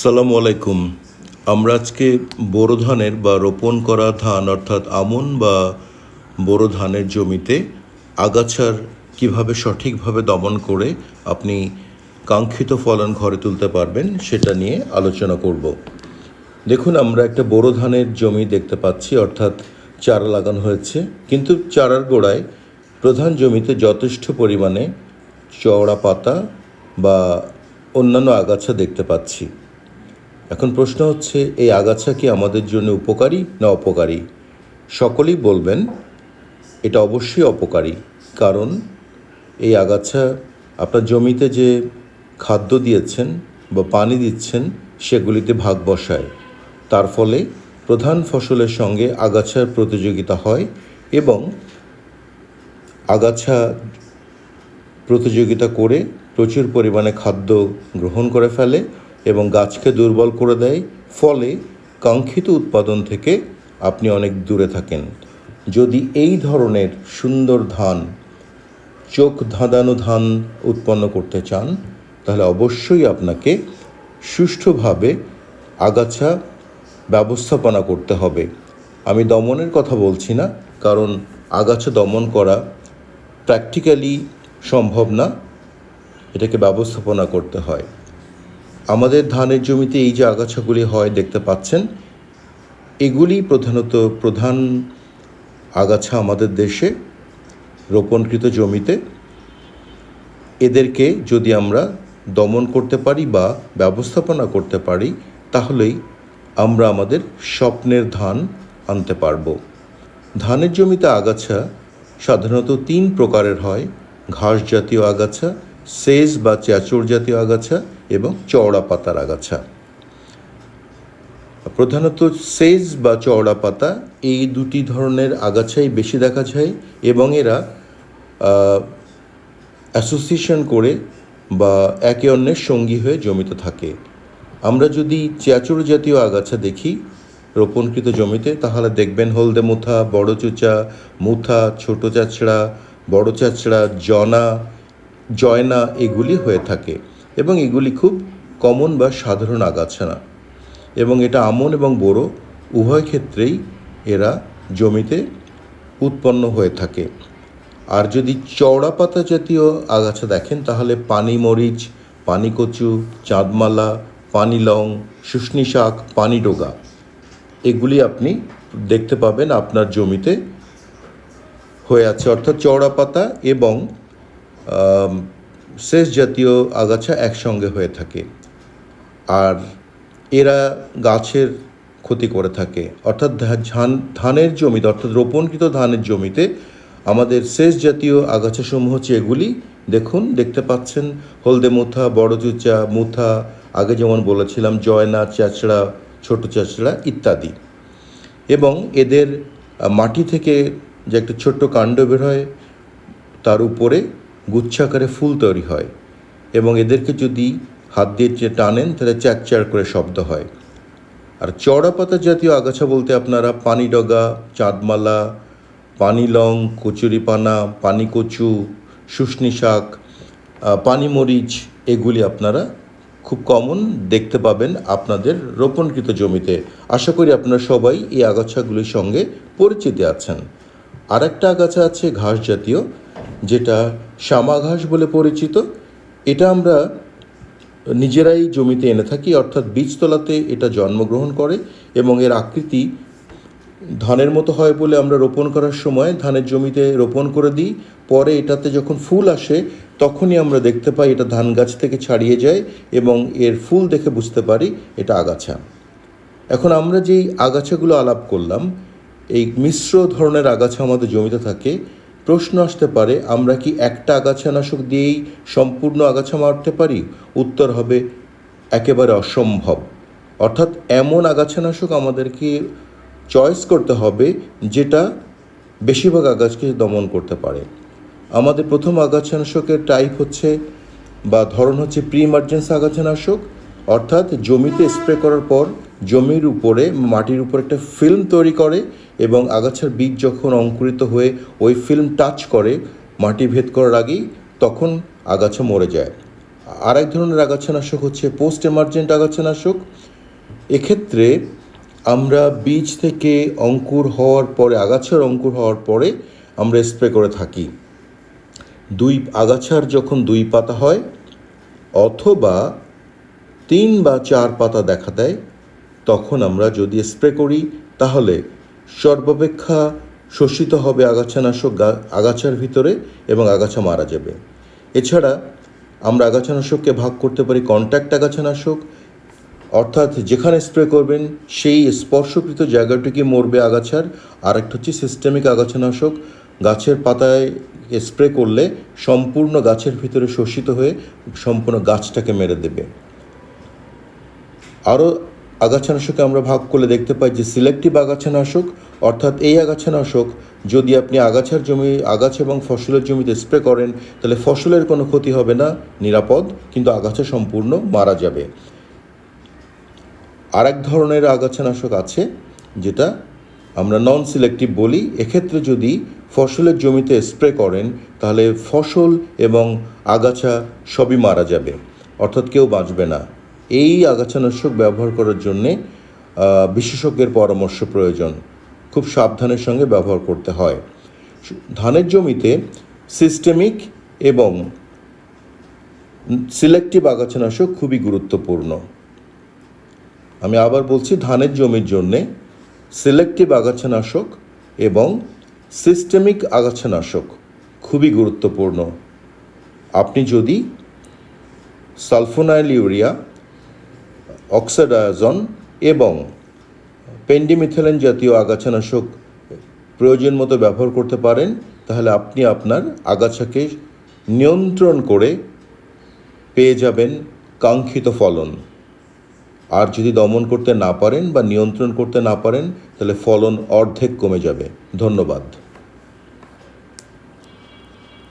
সালামু আলাইকুম। আমরা আজকে বোরো ধানের বা রোপণ করা ধান, অর্থাৎ আমন বা বোরো ধানের জমিতে আগাছার কীভাবে সঠিকভাবে দমন করে আপনি কাঙ্ক্ষিত ফলন ঘরে তুলতে পারবেন, সেটা নিয়ে আলোচনা করব। দেখুন, আমরা একটা বোরো ধানের জমি দেখতে পাচ্ছি, অর্থাৎ চারা লাগানো হয়েছে। কিন্তু চারার গোড়ায় প্রধান জমিতে যথেষ্ট পরিমাণে চওড়া পাতা বা অন্যান্য আগাছা দেখতে পাচ্ছি। এখন প্রশ্ন হচ্ছে, এই আগাছা কি আমাদের জন্য উপকারী না অপকারী? সকলেই বলবেন, এটা অবশ্যই অপকারী, কারণ এই আগাছা আপনার জমিতে যে খাদ্য দিয়েছেন বা পানি দিচ্ছেন, সেগুলিতে ভাগ বসায়। তার ফলে প্রধান ফসলের সঙ্গে আগাছার প্রতিযোগিতা হয় এবং আগাছা প্রতিযোগিতা করে প্রচুর পরিমাণে খাদ্য গ্রহণ করে ফেলে। এবং গাছকে দুর্বল করে দেয়, ফলে কাঙ্ক্ষিত উৎপাদন থেকে আপনি অনেক দূরে থাকেন। যদি এই ধরনের সুন্দর ধান, চোখ ধাঁধানো ধান উৎপন্ন করতে চান, তাহলে অবশ্যই আপনাকে সুষ্ঠুভাবে আগাছা ব্যবস্থাপনা করতে হবে। আমি দমনের কথা বলছি না, কারণ আগাছা দমন করা প্র্যাকটিক্যালি সম্ভব না। এটাকে ব্যবস্থাপনা করতে হয়। আমাদের ধানের জমিতে এই যে আগাছাগুলি হয় দেখতে পাচ্ছেন, এগুলি প্রধানত প্রধান আগাছা আমাদের দেশে রোপণকৃত জমিতে। এদেরকে যদি আমরা দমন করতে পারি বা ব্যবস্থাপনা করতে পারি, তাহলেই আমরা আমাদের স্বপ্নের ধান আনতে পারব। ধানের জমিতে আগাছা সাধারণত তিন প্রকারের হয় ঘাস জাতীয় আগাছা সেজ বা চ্যাচড় জাতীয় আগাছা এবং চওড়া পাতার আগাছা। প্রধানত সেজ বা চওড়া পাতা এই দুটি ধরনের আগাছাই বেশি দেখা যায় এবং এরা অ্যাসোসিয়েশন করে বা একে অন্যের সঙ্গী হয়ে জমিতে থাকে। আমরা যদি চ্যাচড় জাতীয় আগাছা দেখি রোপণকৃত জমিতে, তাহলে দেখবেন হলদে মুথা, বড় চুচা, মুথা, ছোট চাচড়া, বড় চাচড়া, জনা, জয়না এগুলি হয়ে থাকে। এবং এগুলি খুব কমন বা সাধারণ আগাছা না। এবং এটা আমন এবং বড়ো, উভয় ক্ষেত্রেই এরা জমিতে উৎপন্ন হয়ে থাকে। আর যদি চওড়া পাতা জাতীয় আগাছা দেখেন, তাহলে পানি মরিচ, পানি কচু, চাঁদমালা, পানি লং, শুষ্নি শাক, পানি ডোগা, এগুলি আপনি দেখতে পাবেন আপনার জমিতে হয়ে আছে। অর্থাৎ চওড়া পাতা এবং শেষ জাতীয় আগাছা একসঙ্গে হয়ে থাকে। আর এরা গাছের ক্ষতি করে থাকে। অর্থাৎ ধান ধানের জমিতে, অর্থাৎ রোপণকৃত ধানের জমিতে আমাদের শেষ জাতীয় আগাছাসমূহ হচ্ছে এগুলি। দেখুন, দেখতে পাচ্ছেন, হলদে মুথা, বড় চুচা, মুথা, আগে যেমন বলেছিলাম, জয়না চাচড়া ছোট চাচড়া ইত্যাদি। এবং এদের মাটি থেকে যে একটা ছোট্ট কাণ্ড বের হয়, তার উপরে গুচ্ছাকারে ফুল তৈরি হয় এবং এদেরকে যদি হাত দিয়ে যে টানেন, তাহলে চ্যাকচ্যার করে শব্দ হয়। আর চড়া পাতা জাতীয় আগাছা বলতে আপনারা পানি ডগা, চাঁদমালা, পানি লং কচুরিপানা পানি কচু, শুষ্নি শাক পানি মরিচ, এগুলি আপনারা খুব কমন দেখতে পাবেন আপনাদের রোপণকৃত জমিতে। আশা করি আপনারা সবাই এই আগাছাগুলির সঙ্গে পরিচিত আছেন। আর একটা আগাছা আছে ঘাস জাতীয়, যেটা শ্যামা ঘাস বলে পরিচিত। এটা আমরা নিজেরাই জমিতে এনে থাকি, অর্থাৎ বীজতলাতে এটা জন্মগ্রহণ করে এবং এর আকৃতি ধানের মতো হয় বলে আমরা রোপণ করার সময় ধানের জমিতে রোপণ করে দিই। পরে এটাতে যখন ফুল আসে, তখনই আমরা দেখতে পাই এটা ধান গাছ থেকে ছাড়িয়ে যায় এবং এর ফুল দেখে বুঝতে পারি এটা আগাছা। এখন আমরা যেই আগাছাগুলো আলাপ করলাম, এই মিশ্র ধরনের আগাছা আমাদের জমিতে থাকে প্রশ্ন আসতে পারে, আমরা কি একটা আগাছানাশক দিয়েই সম্পূর্ণ আগাছা মারতে পারি? উত্তর হবে, একেবারে অসম্ভব। অর্থাৎ এমন আগাছানাশক আমাদেরকে চয়েস করতে হবে, যেটা বেশিরভাগ আগাছকে দমন করতে পারে। আমাদের প্রথম আগাছানাশকের টাইপ হচ্ছে বা ধরন হচ্ছে প্রি ইমার্জেন্সি আগাছানাশক, অর্থাৎ জমিতে স্প্রে করার পর জমির উপরে, মাটির উপর একটা ফিল্ম তৈরি করে এবং আগাছার বীজ যখন অঙ্কুরিত হয়ে ওই ফিল্ম টাচ করে, মাটি ভেদ করার আগেই তখন আগাছা মরে যায়। আর এক ধরনের আগাছানাশক হচ্ছে পোস্ট এমার্জেন্ট আগাছানাশক। এক্ষেত্রে আমরা বীজ থেকে অঙ্কুর হওয়ার পরে, আগাছার অঙ্কুর হওয়ার পরে আমরা স্প্রে করে থাকি। দুই, আগাছার যখন দুই পাতা হয়, অথবা তিন বা চার পাতা দেখা দেয় তখন আমরা যদি স্প্রে করি, তাহলে সর্বাপেক্ষা শোষিত হবে আগাছানাশক আগাছার ভিতরে এবং আগাছা মারা যাবে। এছাড়া আমরা আগাছানাশককে ভাগ করতে পারি কন্ট্যাক্ট আগাছানাশক, অর্থাৎ যেখানে স্প্রে করবেন, সেই স্পর্শকৃত জায়গাটিকে মরবে আগাছার। আর একটা হচ্ছে সিস্টেমিক আগাছানাশক, গাছের পাতায় স্প্রে করলে সম্পূর্ণ গাছের ভিতরে শোষিত হয়ে সম্পূর্ণ গাছটাকে মেরে দেবে। আরও আগাছানাশকে আমরা ভাগ করলে দেখতে পাই যে সিলেক্টিভ আগাছানাশক, অর্থাৎ এই আগাছানাশক যদি আপনি আগাছার জমি, আগাছা এবং ফসলের জমিতে স্প্রে করেন, তাহলে ফসলের কোনো ক্ষতি হবে না, নিরাপদ, কিন্তু আগাছা সম্পূর্ণ মারা যাবে। আরেক ধরনের আগাছানাশক আছে, যেটা আমরা নন সিলেক্টিভ বলি। এক্ষেত্রে যদি ফসলের জমিতে স্প্রে করেন, তাহলে ফসল এবং আগাছা সবই মারা যাবে, অর্থাৎ কেউ বাঁচবে না। এই আগাছানাশক ব্যবহার করার জন্যে বিশেষজ্ঞের পরামর্শ প্রয়োজন। খুব সাবধানের সঙ্গে ব্যবহার করতে হয়। ধানের জমিতে সিস্টেমিক এবং সিলেক্টিভ আগাছানাশক খুবই গুরুত্বপূর্ণ। আমি আবার বলছি, ধানের জমির জন্যে সিলেক্টিভ আগাছানাশক এবং সিস্টেমিক আগাছানাশক খুবই গুরুত্বপূর্ণ। আপনি যদি সালফোনাইল ইউরিয়া অক্সাডায়াজন এবং পেন্ডিমিথেলেন জাতীয় আগাছানাশক প্রয়োজন মতো ব্যবহার করতে পারেন, তাহলে আপনি আপনার আগাছাকে নিয়ন্ত্রণ করে পেয়ে যাবেন কাঙ্ক্ষিত ফলন। আর যদি দমন করতে না পারেন বা নিয়ন্ত্রণ করতে না পারেন, তাহলে ফলন অর্ধেক কমে যাবে। ধন্যবাদ।